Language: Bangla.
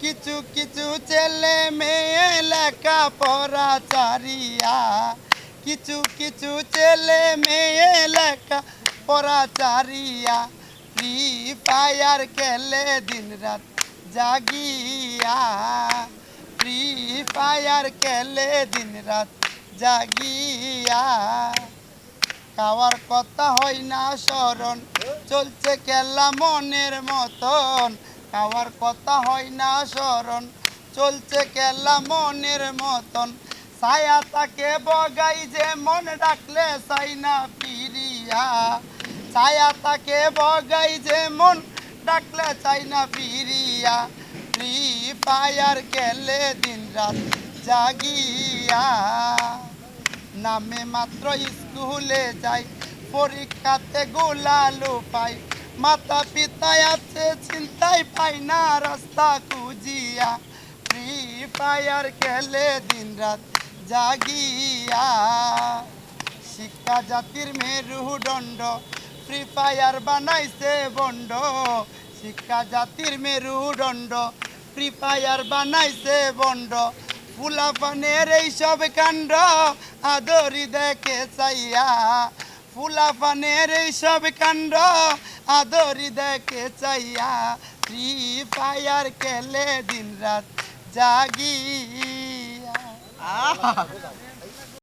কিছু কিছু ছেলে মেয়ে লেখা পড়া চারিয়া। কিছু কিছু ছেলে মেয়ে লেখা পড়া চারিয়া। ফ্রি ফায়ার খেলে দিন রাত জাগিয়া। ফ্রি ফায়ার খেলে দিন রাত জাগিয়া। খাওয়ার কথা হয় না স্মরণ, চলছে খেলা মনের মতন। খাওয়ার কথা হয় না স্মরণ। চলছে খেলা মনের মতন। ছায়া তাকে বগাই যে মন ডাকলে চাই না ফিরিয়া। ছায়া তাকে বগাই যে মন ডাকলে চাই না ফিরিয়া। ফ্রি ফায়ার খেলে দিন রাত জাগিয়া। নামে মাত্র স্কুলে যাই, পরীক্ষাতে গোলালো পাই। মাতা পিতা আছে চিন্তাই পাই না রাস্তা খুঁজিয়া ফ্রি ফায়ার খেলে দিন রাত জাগিয়া। শিক্ষা জাতির মেরুদণ্ড ফ্রি ফায়ার বানাইছে বন্ড। শিক্ষা জাতির মেরুদণ্ড ফ্রি ফায়ার বানাইছে বন্ড। ফুলাফানের এই সব কাণ্ড আদরি দেখে চাইয়া। ফুলাফানের এই সব কাণ্ড আদরি দেখে চাইয়া ফ্রি ফায়ার খেলে দিন রাত জাগিয়া